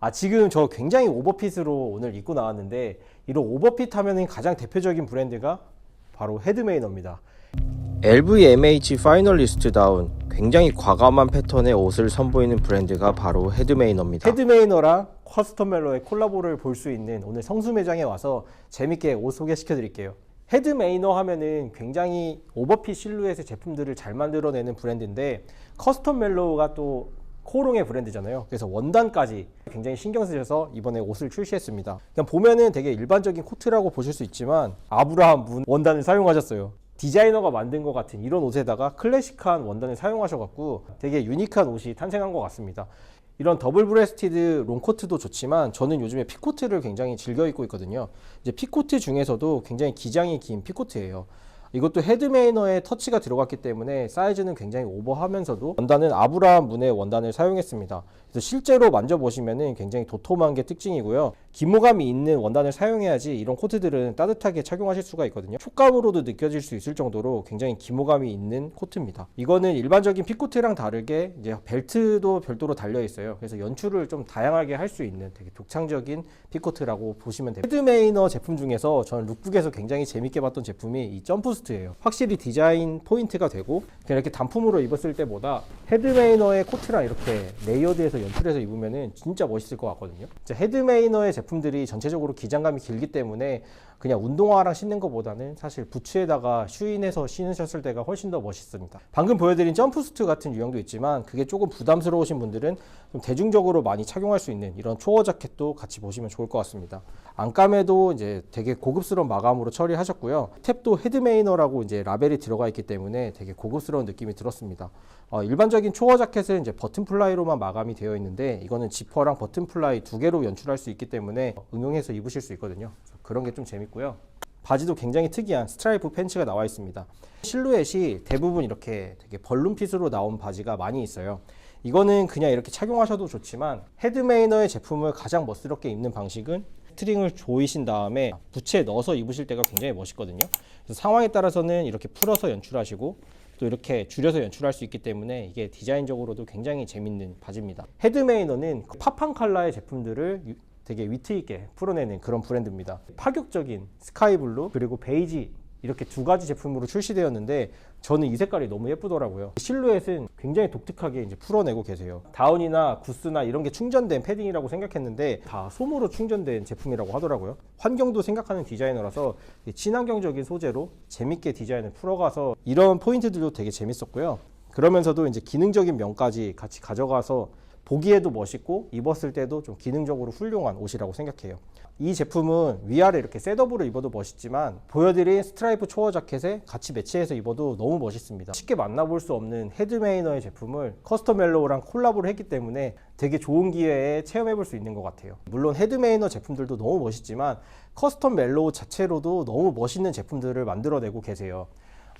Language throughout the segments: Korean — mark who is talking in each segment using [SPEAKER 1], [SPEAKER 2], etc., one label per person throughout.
[SPEAKER 1] 아 지금 저 굉장히 오버핏으로 오늘 입고 나왔는데 이런 오버핏 하면은 가장 대표적인 브랜드가 바로 헤드메이너입니다.
[SPEAKER 2] LVMH 파이널리스트다운 굉장히 과감한 패턴의 옷을 선보이는 브랜드가 바로 헤드메이너입니다.
[SPEAKER 1] 헤드메이너랑 커스텀 멜로의 콜라보를 볼 수 있는 오늘 성수 매장에 와서 재밌게 옷 소개시켜 드릴게요. 헤드메이너 하면은 굉장히 오버핏 실루엣의 제품들을 잘 만들어내는 브랜드인데 커스텀 멜로우가 또 코롱의 브랜드잖아요. 그래서 원단까지 굉장히 신경 쓰셔서 이번에 옷을 출시했습니다. 그냥 보면은 되게 일반적인 코트라고 보실 수 있지만 아브라함 문 원단을 사용하셨어요. 디자이너가 만든 것 같은 이런 옷에다가 클래식한 원단을 사용하셔갖고 되게 유니크한 옷이 탄생한 것 같습니다. 이런 더블 브레스티드 롱코트도 좋지만 저는 요즘에 피코트를 굉장히 즐겨 입고 있거든요. 이제 피코트 중에서도 굉장히 기장이 긴 피코트예요. 이것도 헤드메이너에 터치가 들어갔기 때문에 사이즈는 굉장히 오버하면서도 원단은 아브라함 문의 원단을 사용했습니다. 그래서 실제로 만져보시면은 굉장히 도톰한 게 특징이고요. 기모감이 있는 원단을 사용해야지 이런 코트들은 따뜻하게 착용하실 수가 있거든요. 촉감으로도 느껴질 수 있을 정도로 굉장히 기모감이 있는 코트입니다. 이거는 일반적인 핏코트랑 다르게 이제 벨트도 별도로 달려 있어요. 그래서 연출을 좀 다양하게 할 수 있는 되게 독창적인 핏코트라고 보시면 됩니다. 헤드메이너 제품 중에서 저는 룩북에서 굉장히 재밌게 봤던 제품이 이 점프스트예요. 확실히 디자인 포인트가 되고 그냥 이렇게 단품으로 입었을 때보다 헤드메이너의 코트랑 이렇게 레이어드해서 연출해서 입으면은 진짜 멋있을 것 같거든요. 헤드메이너의 제품 들이 전체적으로 기장감이 길기 때문에 그냥 운동화랑 신는 것보다는 사실 부츠에다가 슈인해서 신으셨을 때가 훨씬 더 멋있습니다. 방금 보여드린 점프스트 같은 유형도 있지만 그게 조금 부담스러우신 분들은 좀 대중적으로 많이 착용할 수 있는 이런 초어 자켓도 같이 보시면 좋을 것 같습니다. 안감에도 이제 되게 고급스러운 마감으로 처리하셨고요. 탭도 헤드메이너라고 이제 라벨이 들어가 있기 때문에 되게 고급스러운 느낌이 들었습니다. 어, 일반적인 초어 자켓은 이제 버튼 플라이로만 마감이 되어 있는데 이거는 지퍼랑 버튼 플라이 두 개로 연출할 수 있기 때문에 응용해서 입으실 수 있거든요. 그런 게 좀 재밌고요. 바지도 굉장히 특이한 스트라이프 팬츠가 나와 있습니다. 실루엣이 대부분 이렇게 되게 벌룬핏으로 나온 바지가 많이 있어요. 이거는 그냥 이렇게 착용하셔도 좋지만 헤드메이너의 제품을 가장 멋스럽게 입는 방식은 스트링을 조이신 다음에 부츠에 넣어서 입으실 때가 굉장히 멋있거든요. 그래서 상황에 따라서는 이렇게 풀어서 연출하시고 또 이렇게 줄여서 연출할 수 있기 때문에 이게 디자인적으로도 굉장히 재밌는 바지입니다. 헤드메이너는 팝한 컬러의 제품들을 유- 되게 위트 있게 풀어내는 그런 브랜드입니다. 파격적인 스카이블루 그리고 베이지 이렇게 두 가지 제품으로 출시되었는데 저는 이 색깔이 너무 예쁘더라고요. 실루엣은 굉장히 독특하게 이제 풀어내고 계세요. 다운이나 구스나 이런 게 충전된 패딩이라고 생각했는데 다 솜으로 충전된 제품이라고 하더라고요. 환경도 생각하는 디자이너라서 친환경적인 소재로 재밌게 디자인을 풀어가서 이런 포인트들도 되게 재밌었고요. 그러면서도 이제 기능적인 면까지 같이 가져가서 보기에도 멋있고 입었을 때도 좀 기능적으로 훌륭한 옷이라고 생각해요. 이 제품은 위아래 이렇게 셋업으로 입어도 멋있지만 보여드린 스트라이프 초어 자켓에 같이 매치해서 입어도 너무 멋있습니다. 쉽게 만나볼 수 없는 헤드메이너의 제품을 커스텀 멜로우랑 콜라보를 했기 때문에 되게 좋은 기회에 체험해볼 수 있는 것 같아요. 물론 헤드메이너 제품들도 너무 멋있지만 커스텀 멜로우 자체로도 너무 멋있는 제품들을 만들어내고 계세요.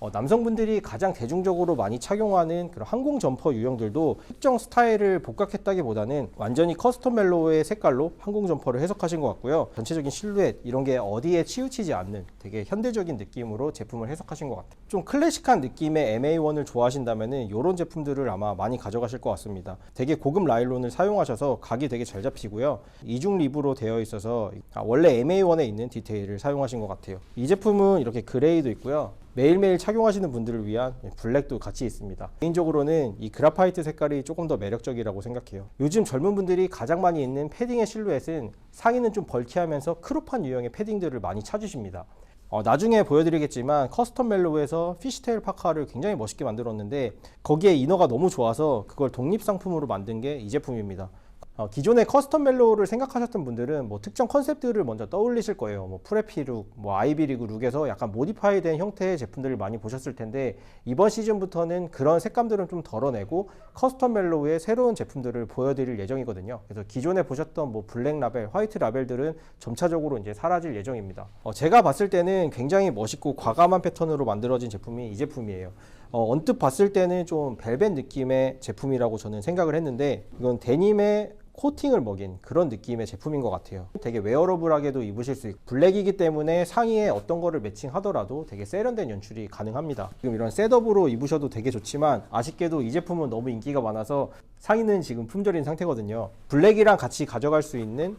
[SPEAKER 1] 어, 남성분들이 가장 대중적으로 많이 착용하는 그런 항공 점퍼 유형들도 특정 스타일을 복각했다기보다는 완전히 커스텀 멜로우의 색깔로 항공 점퍼를 해석하신 것 같고요. 전체적인 실루엣 이런 게 어디에 치우치지 않는 되게 현대적인 느낌으로 제품을 해석하신 것 같아요. 좀 클래식한 느낌의 MA1을 좋아하신다면은 이런 제품들을 아마 많이 가져가실 것 같습니다. 되게 고급 라일론을 사용하셔서 각이 되게 잘 잡히고요. 이중 립으로 되어 있어서 아, 원래 MA1에 있는 디테일을 사용하신 것 같아요. 이 제품은 이렇게 그레이도 있고요. 매일매일 착용하시는 분들을 위한 블랙도 같이 있습니다. 개인적으로는 이 그라파이트 색깔이 조금 더 매력적이라고 생각해요. 요즘 젊은 분들이 가장 많이 입는 패딩의 실루엣은 상의는 좀 벌키하면서 크롭한 유형의 패딩들을 많이 찾으십니다. 어, 나중에 보여드리겠지만 커스텀 멜로우에서 피시테일 파카를 굉장히 멋있게 만들었는데 거기에 이너가 너무 좋아서 그걸 독립 상품으로 만든 게 이 제품입니다. 어, 기존의 커스텀 멜로우를 생각하셨던 분들은 뭐 특정 컨셉들을 먼저 떠올리실 거예요. 뭐 프레피 룩, 뭐 아이비 리그 룩에서 약간 모디파이된 형태의 제품들을 많이 보셨을 텐데 이번 시즌부터는 그런 색감들은 좀 덜어내고 커스텀 멜로우의 새로운 제품들을 보여드릴 예정이거든요. 그래서 기존에 보셨던 뭐 블랙 라벨, 화이트 라벨들은 점차적으로 이제 사라질 예정입니다. 어, 제가 봤을 때는 굉장히 멋있고 과감한 패턴으로 만들어진 제품이 이 제품이에요. 어, 언뜻 봤을 때는 좀 벨벳 느낌의 제품이라고 저는 생각을 했는데 이건 데님의 코팅을 먹인 그런 느낌의 제품인 것 같아요. 되게 웨어러블하게도 입으실 수 있고 블랙이기 때문에 상의에 어떤 거를 매칭하더라도 되게 세련된 연출이 가능합니다. 지금 이런 셋업으로 입으셔도 되게 좋지만 아쉽게도 이 제품은 너무 인기가 많아서 상의는 지금 품절인 상태거든요. 블랙이랑 같이 가져갈 수 있는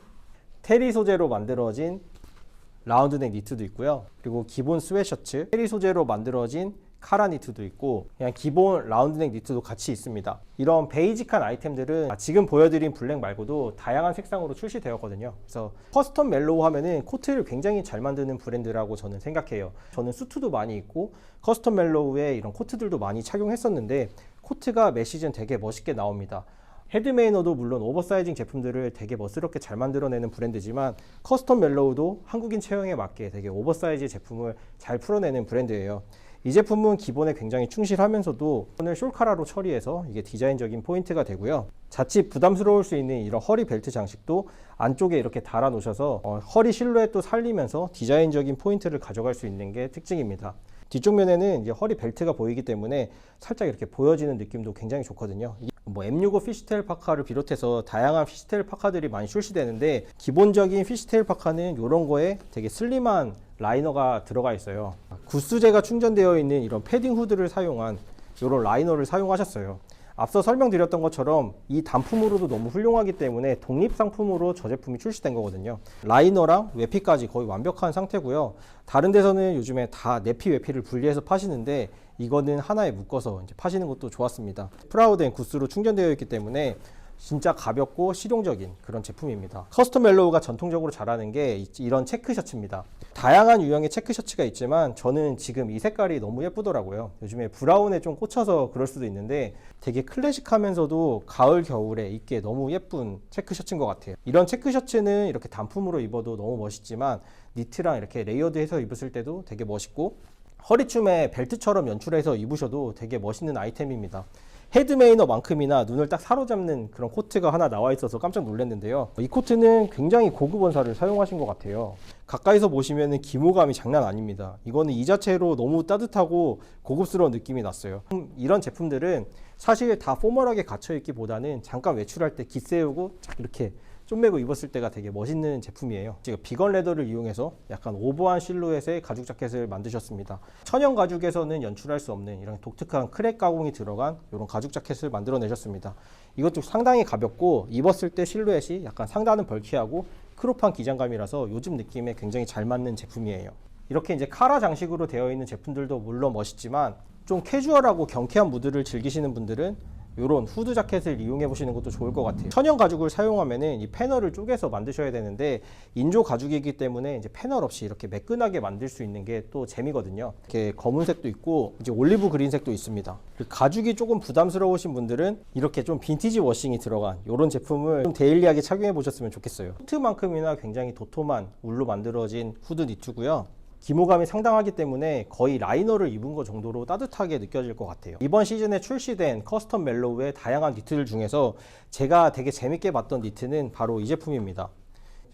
[SPEAKER 1] 테리 소재로 만들어진 라운드넥 니트도 있고요. 그리고 기본 스웨셔츠, 테리 소재로 만들어진 카라 니트도 있고 그냥 기본 라운드넥 니트도 같이 있습니다. 이런 베이직한 아이템들은 지금 보여드린 블랙 말고도 다양한 색상으로 출시되었거든요. 그래서 커스텀 멜로우 하면은 코트를 굉장히 잘 만드는 브랜드라고 저는 생각해요. 저는 수트도 많이 입고 커스텀 멜로우에 이런 코트들도 많이 착용했었는데 코트가 매 시즌 되게 멋있게 나옵니다. 헤드메이너도 물론 오버사이징 제품들을 되게 멋스럽게 잘 만들어내는 브랜드지만 커스텀 멜로우도 한국인 체형에 맞게 되게 오버사이즈 제품을 잘 풀어내는 브랜드예요. 이 제품은 기본에 굉장히 충실하면서도 오늘 숄카라로 처리해서 이게 디자인적인 포인트가 되고요. 자칫 부담스러울 수 있는 이런 허리 벨트 장식도 안쪽에 이렇게 달아 놓으셔서 어, 허리 실루엣도 살리면서 디자인적인 포인트를 가져갈 수 있는 게 특징입니다. 뒤쪽 면에는 이제 허리 벨트가 보이기 때문에 살짝 이렇게 보여지는 느낌도 굉장히 좋거든요. 뭐 M65 피시테일 파카를 비롯해서 다양한 피시테일 파카들이 많이 출시되는데 기본적인 피시테일 파카는 이런 거에 되게 슬림한 라이너가 들어가 있어요. 구스재가 충전되어 있는 이런 패딩 후드를 사용한 이런 라이너를 사용하셨어요. 앞서 설명드렸던 것처럼 이 단품으로도 너무 훌륭하기 때문에 독립 상품으로 저 제품이 출시된 거거든요. 라이너랑 외피까지 거의 완벽한 상태고요. 다른 데서는 요즘에 다 내피 외피를 분리해서 파시는데 이거는 하나에 묶어서 파시는 것도 좋았습니다. 프라우드 앤 구스로 충전되어 있기 때문에 진짜 가볍고 실용적인 그런 제품입니다. 커스텀 멜로우가 전통적으로 잘하는 게 이- 이런 체크 셔츠입니다. 다양한 유형의 체크 셔츠가 있지만 저는 지금 이 색깔이 너무 예쁘더라고요. 요즘에 브라운에 좀 꽂혀서 그럴 수도 있는데 되게 클래식하면서도 가을 겨울에 입기에 너무 예쁜 체크 셔츠인 것 같아요. 이런 체크 셔츠는 이렇게 단품으로 입어도 너무 멋있지만 니트랑 이렇게 레이어드해서 입었을 때도 되게 멋있고 허리춤에 벨트처럼 연출해서 입으셔도 되게 멋있는 아이템입니다. 헤드메이너만큼이나 눈을 딱 사로잡는 그런 코트가 하나 나와 있어서 깜짝 놀랐는데요. 이 코트는 굉장히 고급 원사를 사용하신 것 같아요. 가까이서 보시면 기모감이 장난 아닙니다. 이거는 이 자체로 너무 따뜻하고 고급스러운 느낌이 났어요. 음, 이런 제품들은 사실 다 포멀하게 갇혀 있기보다는 잠깐 외출할 때 기세우고 쫙 이렇게 쫌매고 입었을 때가 되게 멋있는 제품이에요. 지금 비건 레더를 이용해서 약간 오버한 실루엣의 가죽 자켓을 만드셨습니다. 천연 가죽에서는 연출할 수 없는 이런 독특한 크랙 가공이 들어간 이런 가죽 자켓을 만들어내셨습니다. 이것도 상당히 가볍고 입었을 때 실루엣이 약간 상단은 벌키하고 크롭한 기장감이라서 요즘 느낌에 굉장히 잘 맞는 제품이에요. 이렇게 이제 카라 장식으로 되어 있는 제품들도 물론 멋있지만 좀 캐주얼하고 경쾌한 무드를 즐기시는 분들은 이런 후드 자켓을 이용해 보시는 것도 좋을 것 같아요. 천연 가죽을 사용하면은 이 패널을 쪼개서 만드셔야 되는데 인조 가죽이기 때문에 이제 패널 없이 이렇게 매끈하게 만들 수 있는 게 또 재미거든요. 이렇게 검은색도 있고 이제 올리브 그린색도 있습니다. 그리고 가죽이 조금 부담스러우신 분들은 이렇게 좀 빈티지 워싱이 들어간 이런 제품을 좀 데일리하게 착용해 보셨으면 좋겠어요. 후트만큼이나 굉장히 도톰한 울로 만들어진 후드 니트고요. 기모감이 상당하기 때문에 거의 라이너를 입은 것 정도로 따뜻하게 느껴질 것 같아요. 이번 시즌에 출시된 커스텀 멜로우의 다양한 니트들 중에서 제가 되게 재밌게 봤던 니트는 바로 이 제품입니다.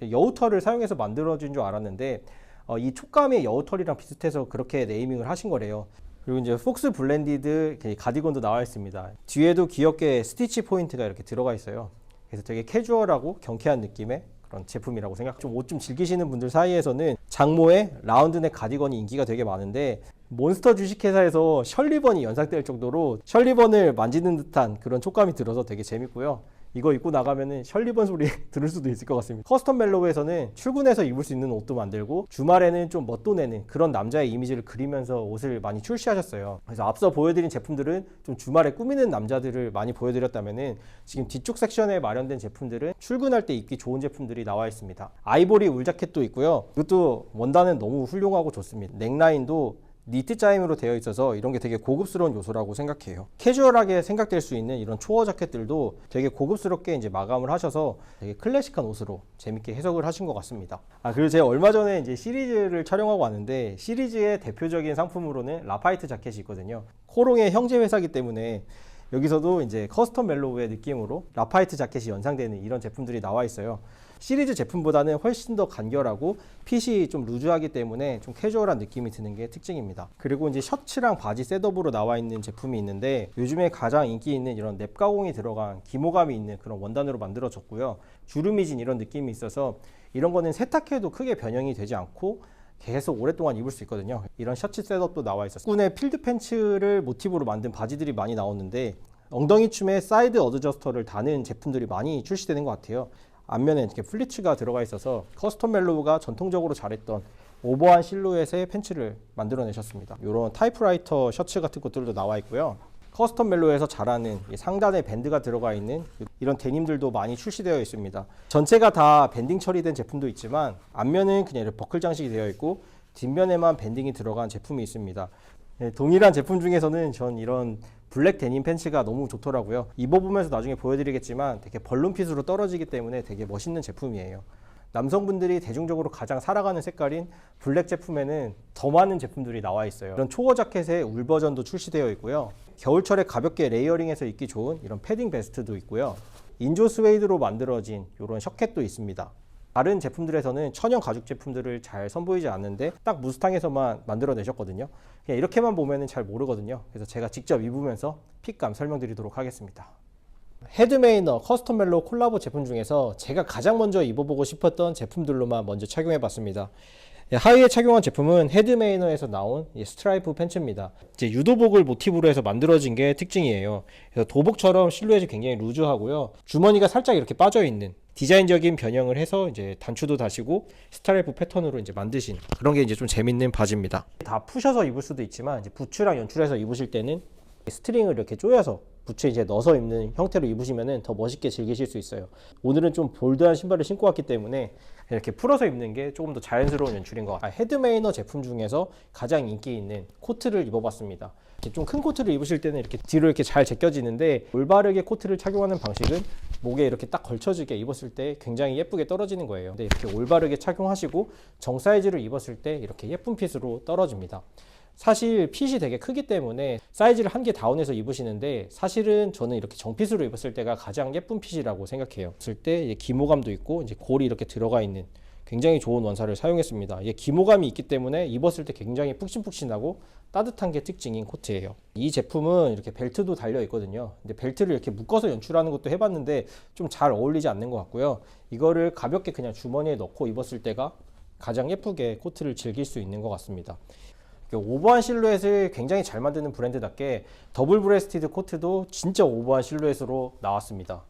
[SPEAKER 1] 여우털을 사용해서 만들어진 줄 알았는데 어, 이 촉감이 여우털이랑 비슷해서 그렇게 네이밍을 하신 거래요. 그리고 이제 폭스 블렌디드 가디건도 나와 있습니다. 뒤에도 귀엽게 스티치 포인트가 이렇게 들어가 있어요. 그래서 되게 캐주얼하고 경쾌한 느낌의 그런 제품이라고 생각. 좀 옷 좀 즐기시는 분들 사이에서는 장모의 라운드넥 가디건이 인기가 되게 많은데 몬스터 주식회사에서 셜리번이 연상될 정도로 셜리번을 만지는 듯한 그런 촉감이 들어서 되게 재밌고요. 이거 입고 나가면은 셜리번 소리 들을 수도 있을 것 같습니다. 커스텀 멜로우에서는 출근해서 입을 수 있는 옷도 만들고 주말에는 좀 멋도 내는 그런 남자의 이미지를 그리면서 옷을 많이 출시하셨어요. 그래서 앞서 보여드린 제품들은 좀 주말에 꾸미는 남자들을 많이 보여드렸다면은 지금 뒤쪽 섹션에 마련된 제품들은 출근할 때 입기 좋은 제품들이 나와 있습니다. 아이보리 울 자켓도 있고요. 이것도 원단은 너무 훌륭하고 좋습니다. 넥라인도 니트 짜임으로 되어 있어서 이런 게 되게 고급스러운 요소라고 생각해요. 캐주얼하게 생각될 수 있는 이런 초어 자켓들도 되게 고급스럽게 이제 마감을 하셔서 되게 클래식한 옷으로 재밌게 해석을 하신 것 같습니다. 아 그리고 제가 얼마 전에 이제 시리즈를 촬영하고 왔는데 시리즈의 대표적인 상품으로는 라파이트 자켓이 있거든요. 코롱의 형제 회사기 때문에 여기서도 이제 커스텀 멜로우의 느낌으로 라파이트 자켓이 연상되는 이런 제품들이 나와 있어요. 시리즈 제품보다는 훨씬 더 간결하고 핏이 좀 루즈하기 때문에 좀 캐주얼한 느낌이 드는 게 특징입니다. 그리고 이제 셔츠랑 바지 셋업으로 나와 있는 제품이 있는데 요즘에 가장 인기 있는 이런 랩 가공이 들어간 기모감이 있는 그런 원단으로 만들어졌고요. 주름이 진 이런 느낌이 있어서 이런 거는 세탁해도 크게 변형이 되지 않고 계속 오랫동안 입을 수 있거든요. 이런 셔츠 셋업도 나와 있었어요. 군의 필드 팬츠를 모티브로 만든 바지들이 많이 나오는데 엉덩이 춤에 사이드 어드저스터를 다는 제품들이 많이 출시되는 것 같아요. 앞면에 이렇게 플리츠가 들어가 있어서 커스텀 멜로우가 전통적으로 잘했던 오버한 실루엣의 팬츠를 만들어내셨습니다. 이런 타이프라이터 셔츠 같은 것들도 나와 있고요. 커스텀 멜로에서 잘하는 이 상단에 밴드가 들어가 있는 이런 데님들도 많이 출시되어 있습니다. 전체가 다 밴딩 처리된 제품도 있지만 앞면은 그냥 버클 장식이 되어 있고 뒷면에만 밴딩이 들어간 제품이 있습니다. 네, 동일한 제품 중에서는 전 이런 블랙 데님 팬츠가 너무 좋더라고요. 입어보면서 나중에 보여드리겠지만 되게 벌룬핏으로 떨어지기 때문에 되게 멋있는 제품이에요. 남성분들이 대중적으로 가장 사랑하는 색깔인 블랙 제품에는 더 많은 제품들이 나와 있어요. 이런 초어 자켓의 울 버전도 출시되어 있고요. 겨울철에 가볍게 레이어링해서 입기 좋은 이런 패딩 베스트도 있고요. 인조 스웨이드로 만들어진 이런 셔켓도 있습니다. 다른 제품들에서는 천연 가죽 제품들을 잘 선보이지 않는데 딱 무스탕에서만 만들어내셨거든요. 그냥 이렇게만 보면 잘 모르거든요. 그래서 제가 직접 입으면서 핏감 설명드리도록 하겠습니다. 헤드메이너 커스텀 멜로 콜라보 제품 중에서 제가 가장 먼저 입어보고 싶었던 제품들로만 먼저 착용해봤습니다. 예, 하의에 착용한 제품은 헤드메이너에서 나온 이 스트라이프 팬츠입니다. 이제 유도복을 모티브로 해서 만들어진 게 특징이에요. 그래서 도복처럼 실루엣이 굉장히 루즈하고요. 주머니가 살짝 이렇게 빠져 있는 디자인적인 변형을 해서 이제 단추도 다시고 스트라이프 패턴으로 이제 만드신 그런 게 이제 좀 재밌는 바지입니다. 다 푸셔서 입을 수도 있지만 이제 부츠랑 연출해서 입으실 때는 스트링을 이렇게 조여서 부츠에 이제 넣어서 입는 형태로 입으시면은 더 멋있게 즐기실 수 있어요. 오늘은 좀 볼드한 신발을 신고 왔기 때문에 이렇게 풀어서 입는 게 조금 더 자연스러운 연출인 것 같아요. 헤드메이너 제품 중에서 가장 인기 있는 코트를 입어봤습니다. 좀 큰 코트를 입으실 때는 이렇게 뒤로 이렇게 잘 제껴지는데 올바르게 코트를 착용하는 방식은 목에 이렇게 딱 걸쳐지게 입었을 때 굉장히 예쁘게 떨어지는 거예요. 근데 이렇게 올바르게 착용하시고 정 사이즈를 입었을 때 이렇게 예쁜 핏으로 떨어집니다. 사실 핏이 되게 크기 때문에 사이즈를 한 개 다운해서 입으시는데 사실은 저는 이렇게 정핏으로 입었을 때가 가장 예쁜 핏이라고 생각해요. 입을 때 기모감도 있고 이제 골이 이렇게 들어가 있는 굉장히 좋은 원사를 사용했습니다. 이게 기모감이 있기 때문에 입었을 때 굉장히 푹신푹신하고 따뜻한 게 특징인 코트예요. 이 제품은 이렇게 벨트도 달려 있거든요. 근데 벨트를 이렇게 묶어서 연출하는 것도 해봤는데 좀 잘 어울리지 않는 것 같고요. 이거를 가볍게 그냥 주머니에 넣고 입었을 때가 가장 예쁘게 코트를 즐길 수 있는 것 같습니다. 오버한 실루엣을 굉장히 잘 만드는 브랜드답게 더블 브레스티드 코트도 진짜 오버한 실루엣으로 나왔습니다.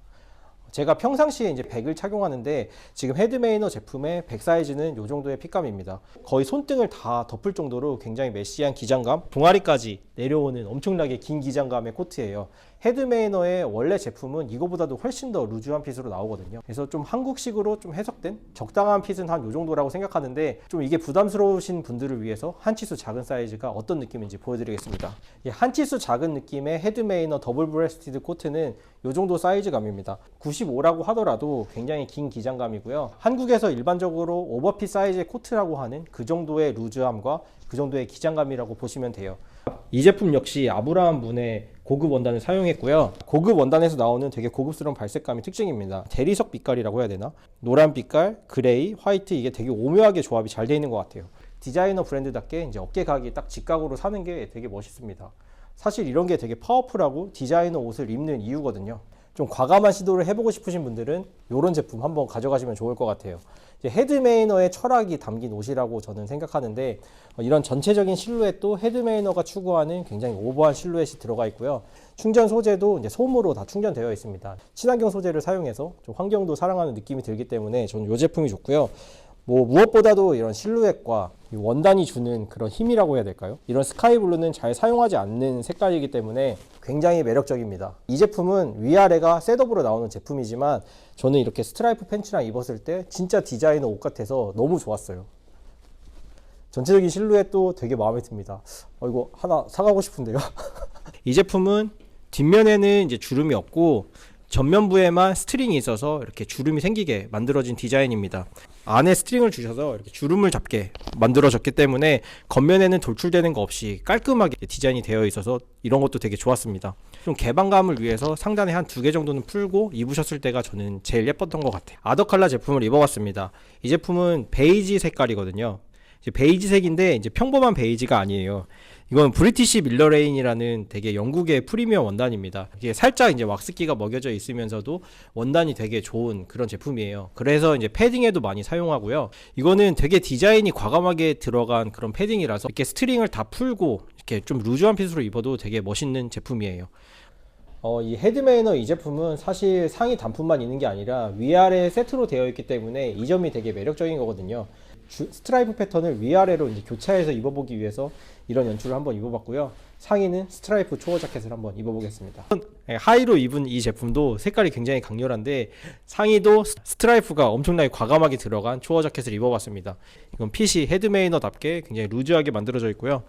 [SPEAKER 1] 제가 평상시에 이제 100을 착용하는데 지금 헤드메이너 제품의 100 사이즈는 이 정도의 핏감입니다. 거의 손등을 다 덮을 정도로 굉장히 메시한 기장감, 동아리까지 내려오는 엄청나게 긴 기장감의 코트예요. 헤드메이너의 원래 제품은 이거보다도 훨씬 더 루즈한 핏으로 나오거든요. 그래서 좀 한국식으로 좀 해석된 적당한 핏은 한이 정도라고 생각하는데 좀 이게 부담스러우신 분들을 위해서 한 치수 작은 사이즈가 어떤 느낌인지 보여드리겠습니다. 이한 치수 작은 느낌의 헤드메이너 더블 브레스티드 코트는 이 정도 사이즈감입니다. 95라고 하더라도 굉장히 긴 기장감이고요. 한국에서 일반적으로 오버핏 사이즈의 코트라고 하는 그 정도의 루즈함과 그 정도의 기장감이라고 보시면 돼요. 이 제품 역시 아브라함 문의 고급 원단을 사용했고요. 고급 원단에서 나오는 되게 고급스러운 발색감이 특징입니다. 대리석 빛깔이라고 해야 되나? 노란 빛깔, 그레이, 화이트 이게 되게 오묘하게 조합이 잘돼 있는 것 같아요. 디자이너 브랜드답게 이제 어깨 각이 딱 직각으로 사는 게 되게 멋있습니다. 사실 이런 게 되게 파워풀하고 디자이너 옷을 입는 이유거든요. 좀 과감한 시도를 해보고 싶으신 분들은 이런 제품 한번 가져가시면 좋을 것 같아요. 헤드메이너의 철학이 담긴 옷이라고 저는 생각하는데 어, 이런 전체적인 실루엣도 헤드메이너가 추구하는 굉장히 오버한 실루엣이 들어가 있고요. 충전 소재도 이제 솜으로 다 충전되어 있습니다. 친환경 소재를 사용해서 좀 환경도 사랑하는 느낌이 들기 때문에 저는 이 제품이 좋고요. 뭐 무엇보다도 이런 실루엣과 이 원단이 주는 그런 힘이라고 해야 될까요? 이런 스카이블루는 잘 사용하지 않는 색깔이기 때문에 굉장히 매력적입니다. 이 제품은 위아래가 셋업으로 나오는 제품이지만 저는 이렇게 스트라이프 팬츠랑 입었을 때 진짜 디자이너 옷 같아서 너무 좋았어요. 전체적인 실루엣도 되게 마음에 듭니다. 어, 이거 하나 사가고 싶은데요. 이 제품은 뒷면에는 이제 주름이 없고 전면부에만 스트링이 있어서 이렇게 주름이 생기게 만들어진 디자인입니다. 안에 스트링을 주셔서 이렇게 주름을 잡게 만들어졌기 때문에 겉면에는 돌출되는 거 없이 깔끔하게 디자인이 되어 있어서 이런 것도 되게 좋았습니다. 좀 개방감을 위해서 상단에 한 두 개 정도는 풀고 입으셨을 때가 저는 제일 예뻤던 것 같아요. 아더칼라 제품을 입어봤습니다. 이 제품은 베이지 색깔이거든요. 베이지색인데 이제 평범한 베이지가 아니에요. 이건 브리티시 밀러레인이라는 되게 영국의 프리미엄 원단입니다. 이게 살짝 이제 왁스기가 먹여져 있으면서도 원단이 되게 좋은 그런 제품이에요. 그래서 이제 패딩에도 많이 사용하고요. 이거는 되게 디자인이 과감하게 들어간 그런 패딩이라서 이렇게 스트링을 다 풀고 이렇게 좀 루즈한 핏으로 입어도 되게 멋있는 제품이에요. 어, 이 헤드메이너 이 제품은 사실 상의 단품만 있는 게 아니라 위아래 세트로 되어 있기 때문에 이 점이 되게 매력적인 거거든요. 주- 스트라이프 패턴을 위아래로 이제 교차해서 입어보기 위해서 이런 연출을 한번 입어봤고요. 상의는 스트라이프 초어 자켓을 한번 입어보겠습니다. 네, 하의로 입은 이 제품도 색깔이 굉장히 강렬한데 상의도 스- 스트라이프가 엄청나게 과감하게 들어간 초어 자켓을 입어봤습니다. 이건 핏이 헤드메이너답게 굉장히 루즈하게 만들어져 있고요.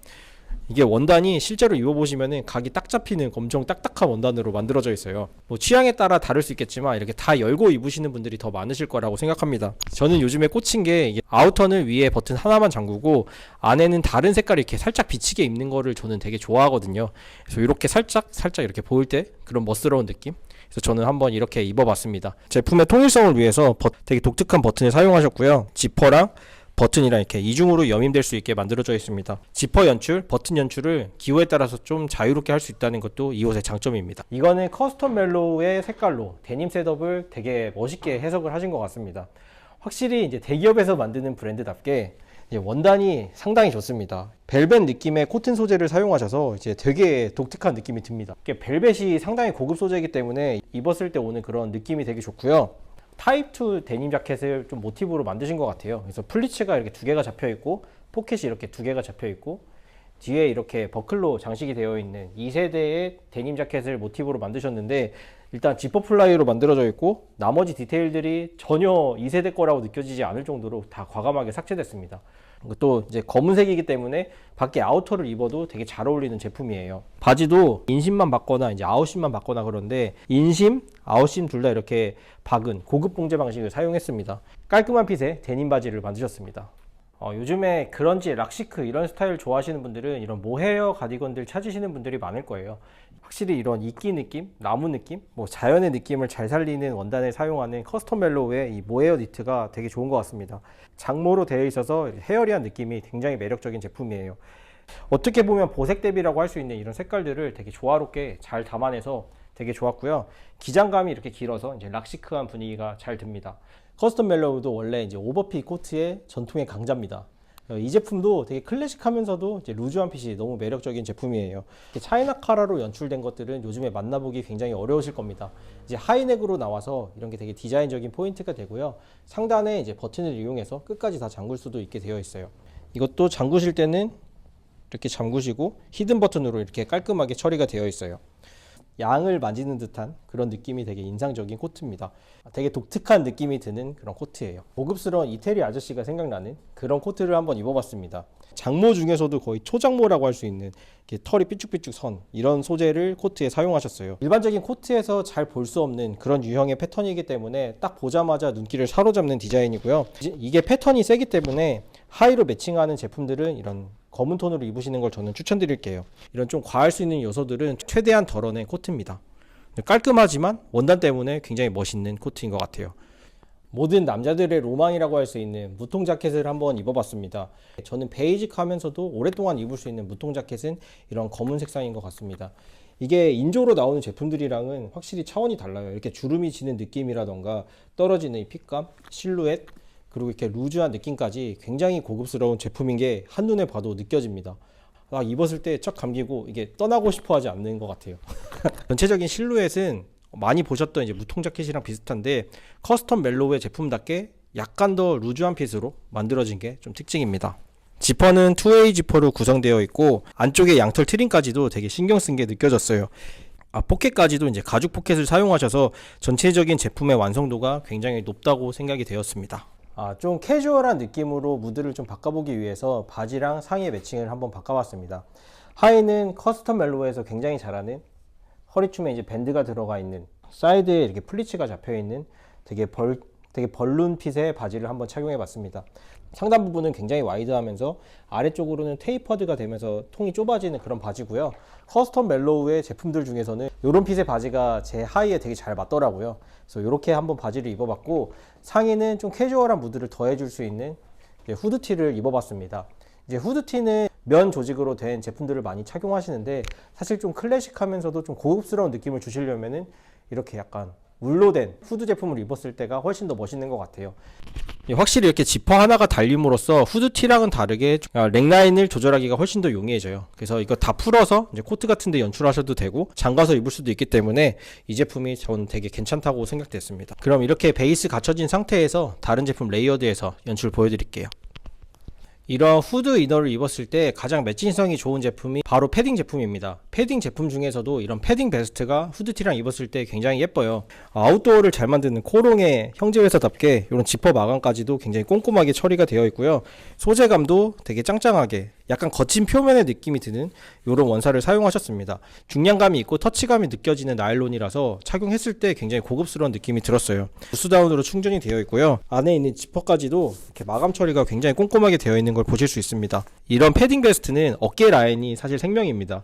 [SPEAKER 1] 이게 원단이 실제로 입어보시면은 각이 딱 잡히는 엄청 딱딱한 원단으로 만들어져 있어요. 뭐 취향에 따라 다를 수 있겠지만 이렇게 다 열고 입으시는 분들이 더 많으실 거라고 생각합니다. 저는 요즘에 꽂힌 게 아우터는 위에 버튼 하나만 잠그고 안에는 다른 색깔 이렇게 살짝 비치게 입는 거를 저는 되게 좋아하거든요. 그래서 이렇게 살짝 살짝 이렇게 보일 때 그런 멋스러운 느낌. 그래서 저는 한번 이렇게 입어봤습니다. 제품의 통일성을 위해서 버- 되게 독특한 버튼을 사용하셨고요. 지퍼랑 버튼이랑 이렇게 이중으로 염임될 수 있게 만들어져 있습니다. 지퍼 연출, 버튼 연출을 기호에 따라서 좀 자유롭게 할 수 있다는 것도 이 옷의 장점입니다. 이거는 커스텀 멜로우의 색깔로 데님 셋업을 되게 멋있게 해석을 하신 것 같습니다. 확실히 이제 대기업에서 만드는 브랜드답게 원단이 상당히 좋습니다. 벨벳 느낌의 코튼 소재를 사용하셔서 이제 되게 독특한 느낌이 듭니다. 벨벳이 상당히 고급 소재이기 때문에 입었을 때 오는 그런 느낌이 되게 좋고요. 타입 2 데님 자켓을 좀 모티브로 만드신 것 같아요. 그래서 플리츠가 이렇게 두 개가 잡혀 있고 포켓이 이렇게 두 개가 잡혀 있고 뒤에 이렇게 버클로 장식이 되어 있는 2세대의 데님 자켓을 모티브로 만드셨는데 일단 지퍼 플라이로 만들어져 있고 나머지 디테일들이 전혀 2세대 거라고 느껴지지 않을 정도로 다 과감하게 삭제됐습니다. 또 이제 검은색이기 때문에 밖에 아우터를 입어도 되게 잘 어울리는 제품이에요. 바지도 인심만 받거나 이제 아웃심만 받거나 그런데 인심, 아웃심 둘 다 이렇게 박은 고급 봉제 방식을 사용했습니다. 깔끔한 핏의 데님 바지를 만드셨습니다. 어, 요즘에 그런지 락시크 이런 스타일 좋아하시는 분들은 이런 모헤어 가디건들 찾으시는 분들이 많을 거예요. 확실히 이런 이끼 느낌, 나무 느낌, 뭐 자연의 느낌을 잘 살리는 원단을 사용하는 커스텀 멜로우의 이 모헤어 니트가 되게 좋은 것 같습니다. 장모로 되어 있어서 헤어리한 느낌이 굉장히 매력적인 제품이에요. 어떻게 보면 보색 대비라고 할 수 있는 이런 색깔들을 되게 조화롭게 잘 담아내서 되게 좋았고요. 기장감이 이렇게 길어서 이제 락시크한 분위기가 잘 듭니다. 커스텀 멜로우도 원래 이제 오버핏 코트의 전통의 강자입니다. 어, 이 제품도 되게 클래식하면서도 루즈한 핏이 너무 매력적인 제품이에요. 차이나 카라로 연출된 것들은 요즘에 만나보기 굉장히 어려우실 겁니다. 이제 하이넥으로 나와서 이런 게 되게 디자인적인 포인트가 되고요. 상단에 이제 버튼을 이용해서 끝까지 다 잠글 수도 있게 되어 있어요. 이것도 잠그실 때는 이렇게 잠그시고 히든 버튼으로 이렇게 깔끔하게 처리가 되어 있어요. 양을 만지는 듯한 그런 느낌이 되게 인상적인 코트입니다. 되게 독특한 느낌이 드는 그런 코트예요. 고급스러운 이태리 아저씨가 생각나는 그런 코트를 한번 입어봤습니다. 장모 중에서도 거의 초장모라고 할 수 있는 털이 삐쭉삐쭉 선 이런 소재를 코트에 사용하셨어요. 일반적인 코트에서 잘 볼 수 없는 그런 유형의 패턴이기 때문에 딱 보자마자 눈길을 사로잡는 디자인이고요. 이게 패턴이 세기 때문에 하의로 매칭하는 제품들은 이런 검은 톤으로 입으시는 걸 저는 추천드릴게요. 이런 좀 과할 수 있는 요소들은 최대한 덜어낸 코트입니다. 깔끔하지만 원단 때문에 굉장히 멋있는 코트인 것 같아요. 모든 남자들의 로망이라고 할 수 있는 무통 자켓을 한번 입어봤습니다. 저는 베이직하면서도 오랫동안 입을 수 있는 무통 자켓은 이런 검은 색상인 것 같습니다. 이게 인조로 나오는 제품들이랑은 확실히 차원이 달라요. 이렇게 주름이 지는 느낌이라던가 떨어지는 이 핏감, 실루엣, 그리고 이렇게 루즈한 느낌까지 굉장히 고급스러운 제품인 게 한눈에 봐도 느껴집니다. 아, 입었을 때 척 감기고 이게 떠나고 싶어 하지 않는 것 같아요. 전체적인 실루엣은 많이 보셨던 이제 무통 자켓이랑 비슷한데 커스텀 멜로우의 제품답게 약간 더 루즈한 핏으로 만들어진 게 좀 특징입니다. 지퍼는 2way 지퍼로 구성되어 있고 안쪽에 양털 트림까지도 되게 신경 쓴 게 느껴졌어요. 아, 포켓까지도 이제 가죽 포켓을 사용하셔서 전체적인 제품의 완성도가 굉장히 높다고 생각이 되었습니다. 아, 좀 캐주얼한 느낌으로 무드를 좀 바꿔보기 위해서 바지랑 상의 매칭을 한번 바꿔봤습니다. 하의는 커스텀 멜로우에서 굉장히 잘하는 허리춤에 이제 밴드가 들어가 있는 사이드에 이렇게 플리츠가 잡혀 있는 되게 벌 되게 벌룬 핏의 바지를 한번 착용해 봤습니다. 상단 부분은 굉장히 와이드하면서 아래쪽으로는 테이퍼드가 되면서 통이 좁아지는 그런 바지고요. 커스텀 멜로우의 제품들 중에서는 이런 핏의 바지가 제 하의에 되게 잘 맞더라고요. 그래서 이렇게 한번 바지를 입어봤고 상의는 좀 캐주얼한 무드를 더해줄 수 있는 후드티를 입어봤습니다. 이제 후드티는 면 조직으로 된 제품들을 많이 착용하시는데 사실 좀 클래식하면서도 좀 고급스러운 느낌을 주시려면은 이렇게 약간 울로 된 후드 제품을 입었을 때가 훨씬 더 멋있는 것 같아요. 예, 확실히 이렇게 지퍼 하나가 달림으로써 후드티랑은 다르게 아, 넥라인을 조절하기가 훨씬 더 용이해져요. 그래서 이거 다 풀어서 이제 코트 같은데 연출하셔도 되고 장가서 입을 수도 있기 때문에 이 제품이 저는 되게 괜찮다고 생각됐습니다. 그럼 이렇게 베이스 갖춰진 상태에서 다른 제품 레이어드에서 연출 보여드릴게요. 이런 후드 이너를 입었을 때 가장 매칭성이 좋은 제품이 바로 패딩 제품입니다. 패딩 제품 중에서도 이런 패딩 베스트가 후드티랑 입었을 때 굉장히 예뻐요. 아웃도어를 잘 만드는 코롱의 형제 회사답게 이런 지퍼 마감까지도 굉장히 꼼꼼하게 처리가 되어 있고요. 소재감도 되게 짱짱하게 약간 거친 표면의 느낌이 드는 이런 원사를 사용하셨습니다. 중량감이 있고 터치감이 느껴지는 나일론이라서 착용했을 때 굉장히 고급스러운 느낌이 들었어요. 부스다운으로 충전이 되어 있고요. 안에 있는 지퍼까지도 이렇게 마감 처리가 굉장히 꼼꼼하게 되어 있는 걸 보실 수 있습니다. 이런 패딩 베스트는 어깨 라인이 사실 생명입니다.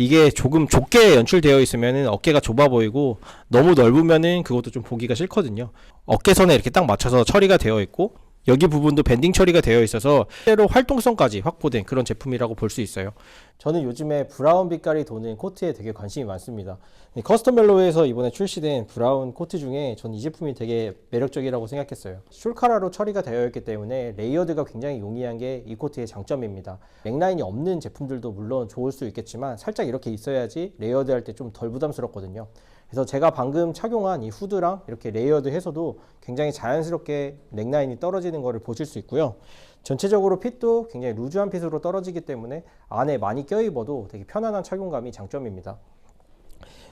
[SPEAKER 1] 이게 조금 좁게 연출되어 있으면 어깨가 좁아 보이고 너무 넓으면은 그것도 좀 보기가 싫거든요. 어깨선에 이렇게 딱 맞춰서 처리가 되어 있고 여기 부분도 밴딩 처리가 되어 있어서 실제로 활동성까지 확보된 그런 제품이라고 볼 수 있어요. 저는 요즘에 브라운 빛깔이 도는 코트에 되게 관심이 많습니다. 이 커스텀 멜로우에서 이번에 출시된 브라운 코트 중에 저는 이 제품이 되게 매력적이라고 생각했어요. 숄카라로 처리가 되어 있기 때문에 레이어드가 굉장히 용이한 게 이 코트의 장점입니다. 넥라인이 없는 제품들도 물론 좋을 수 있겠지만 살짝 이렇게 있어야지 레이어드 할 때 좀 덜 부담스럽거든요. 그래서 제가 방금 착용한 이 후드랑 이렇게 레이어드 해서도 굉장히 자연스럽게 넥라인이 떨어지는 것을 보실 수 있고요. 전체적으로 핏도 굉장히 루즈한 핏으로 떨어지기 때문에 안에 많이 껴입어도 되게 편안한 착용감이 장점입니다.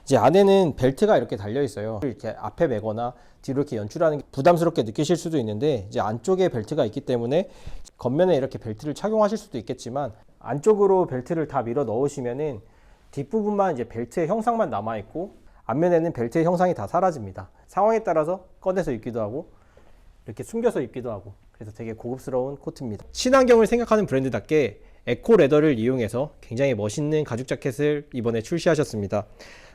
[SPEAKER 1] 이제 안에는 벨트가 이렇게 달려 있어요. 이렇게 앞에 매거나 뒤로 이렇게 연출하는 게 부담스럽게 느끼실 수도 있는데 이제 안쪽에 벨트가 있기 때문에 겉면에 이렇게 벨트를 착용하실 수도 있겠지만 안쪽으로 벨트를 다 밀어 넣으시면은 뒷부분만 이제 벨트의 형상만 남아 있고 앞면에는 벨트의 형상이 다 사라집니다. 상황에 따라서 꺼내서 입기도 하고 이렇게 숨겨서 입기도 하고 그래서 되게 고급스러운 코트입니다. 친환경을 생각하는 브랜드답게 에코 레더를 이용해서 굉장히 멋있는 가죽 자켓을 이번에 출시하셨습니다.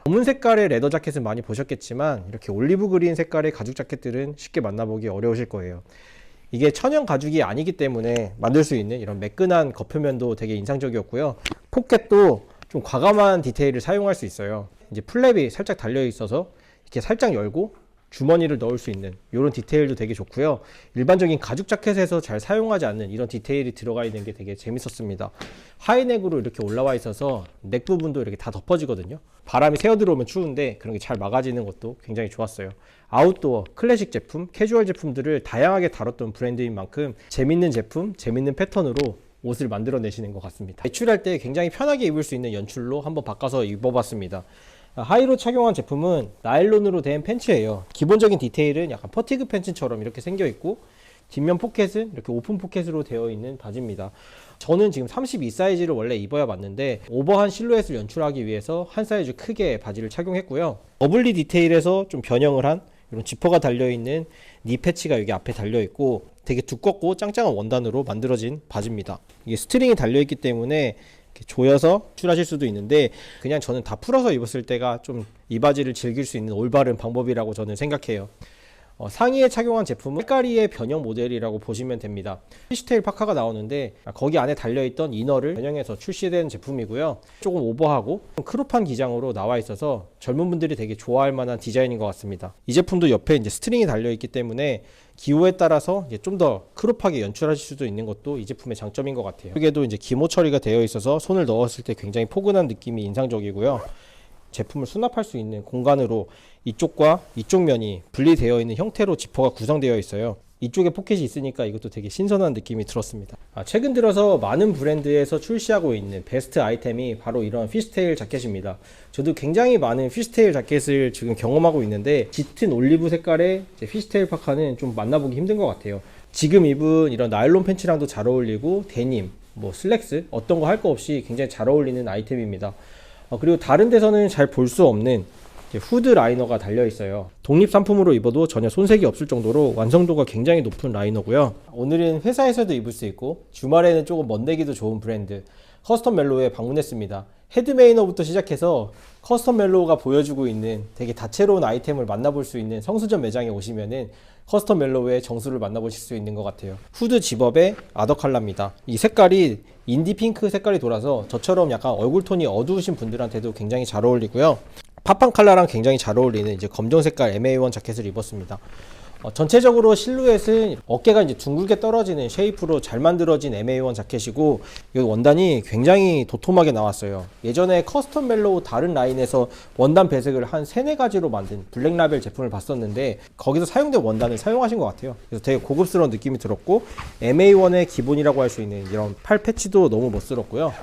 [SPEAKER 1] 검은 색깔의 레더 자켓은 많이 보셨겠지만 이렇게 올리브 그린 색깔의 가죽 자켓들은 쉽게 만나보기 어려우실 거예요. 이게 천연 가죽이 아니기 때문에 만들 수 있는 이런 매끈한 겉표면도 되게 인상적이었고요. 포켓도 좀 과감한 디테일을 사용할 수 있어요. 이제 플랩이 살짝 달려 있어서 이렇게 살짝 열고 주머니를 넣을 수 있는 이런 디테일도 되게 좋고요. 일반적인 가죽 자켓에서 잘 사용하지 않는 이런 디테일이 들어가 있는 게 되게 재밌었습니다. 하이넥으로 이렇게 올라와 있어서 넥 부분도 이렇게 다 덮어지거든요. 바람이 새어 들어오면 추운데 그런 게 잘 막아지는 것도 굉장히 좋았어요. 아웃도어, 클래식 제품, 캐주얼 제품들을 다양하게 다뤘던 브랜드인 만큼 재밌는 제품, 재밌는 패턴으로 옷을 만들어내시는 것 같습니다. 외출할 때 굉장히 편하게 입을 수 있는 연출로 한번 바꿔서 입어봤습니다. 하이로 착용한 제품은 나일론으로 된 팬츠예요. 기본적인 디테일은 약간 퍼티그 팬츠처럼 이렇게 생겨 있고 뒷면 포켓은 이렇게 오픈 포켓으로 되어 있는 바지입니다. 저는 지금 32 사이즈를 원래 입어야 맞는데 오버한 실루엣을 연출하기 위해서 한 사이즈 크게 바지를 착용했고요. 어블리 디테일에서 좀 변형을 한 이런 지퍼가 달려 있는 니 패치가 여기 앞에 달려 있고 되게 두껍고 짱짱한 원단으로 만들어진 바지입니다. 이게 스트링이 달려 있기 때문에 조여서 출하실 수도 있는데 그냥 저는 다 풀어서 입었을 때가 좀 이 바지를 즐길 수 있는 올바른 방법이라고 저는 생각해요. 어, 상의에 착용한 제품은 색깔이의 변형 모델이라고 보시면 됩니다. 피시테일 파카가 나오는데 거기 안에 달려있던 이너를 변형해서 출시된 제품이고요. 조금 오버하고 좀 크롭한 기장으로 나와 있어서 젊은 분들이 되게 좋아할 만한 디자인인 것 같습니다. 이 제품도 옆에 이제 스트링이 달려있기 때문에 기호에 따라서 좀 더 크롭하게 연출하실 수도 있는 것도 이 제품의 장점인 것 같아요. 여기에도 이제 기모 처리가 되어 있어서 손을 넣었을 때 굉장히 포근한 느낌이 인상적이고요. 제품을 수납할 수 있는 공간으로 이쪽과 이쪽 면이 분리되어 있는 형태로 지퍼가 구성되어 있어요. 이쪽에 포켓이 있으니까 이것도 되게 신선한 느낌이 들었습니다. 아, 최근 들어서 많은 브랜드에서 출시하고 있는 베스트 아이템이 바로 이런 피스테일 자켓입니다. 저도 굉장히 많은 피스테일 자켓을 지금 경험하고 있는데 짙은 올리브 색깔의 피스테일 파카는 좀 만나보기 힘든 것 같아요. 지금 입은 이런 나일론 팬츠랑도 잘 어울리고 데님, 뭐 슬랙스 어떤 거 할 거 없이 굉장히 잘 어울리는 아이템입니다. 어, 그리고 다른 데서는 잘 볼 수 없는 후드 라이너가 달려 있어요. 독립 상품으로 입어도 전혀 손색이 없을 정도로 완성도가 굉장히 높은 라이너고요. 오늘은 회사에서도 입을 수 있고 주말에는 조금 멋내기도 좋은 브랜드 커스텀 멜로에 방문했습니다. 헤드메이너부터 시작해서 커스텀 멜로우가 보여주고 있는 되게 다채로운 아이템을 만나볼 수 있는 성수점 매장에 오시면은 커스텀 멜로우의 정수를 만나보실 수 있는 것 같아요. 후드 집업의 아더 컬러입니다. 이 색깔이 인디 핑크 색깔이 돌아서 저처럼 약간 얼굴 톤이 어두우신 분들한테도 굉장히 잘 어울리고요. 팝판 컬러랑 굉장히 잘 어울리는 이제 검정 색깔 MA1 자켓을 입었습니다. 어, 전체적으로 실루엣은 어깨가 이제 둥글게 떨어지는 쉐이프로 잘 만들어진 MA1 자켓이고 이 원단이 굉장히 도톰하게 나왔어요. 예전에 커스텀 멜로우 다른 라인에서 원단 배색을 한 세네 가지로 만든 블랙 라벨 제품을 봤었는데 거기서 사용된 원단을 사용하신 것 같아요. 그래서 되게 고급스러운 느낌이 들었고 MA1의 기본이라고 할 수 있는 이런 팔 패치도 너무 멋스럽고요.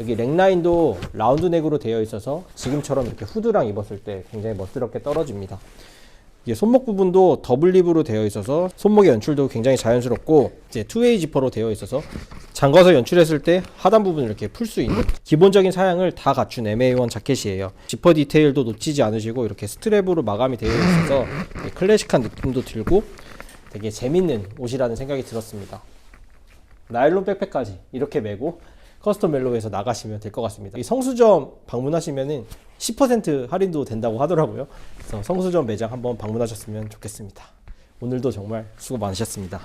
[SPEAKER 1] 여기 넥라인도 라운드 넥으로 되어 있어서 지금처럼 이렇게 후드랑 입었을 때 굉장히 멋스럽게 떨어집니다. 이게 손목 부분도 더블 립으로 되어 있어서 손목의 연출도 굉장히 자연스럽고 이제 투웨이 지퍼로 되어 있어서 잠가서 연출했을 때 하단 부분을 이렇게 풀 수 있는 기본적인 사양을 다 갖춘 MA1 자켓이에요. 지퍼 디테일도 놓치지 않으시고 이렇게 스트랩으로 마감이 되어 있어서 클래식한 느낌도 들고 되게 재밌는 옷이라는 생각이 들었습니다. 나일론 백팩까지 이렇게 메고 커스텀 멜로에서 나가시면 될 것 같습니다. 이 성수점 방문하시면은 10% 할인도 된다고 하더라고요. 그래서 성수점 매장 한번 방문하셨으면 좋겠습니다. 오늘도 정말 수고 많으셨습니다.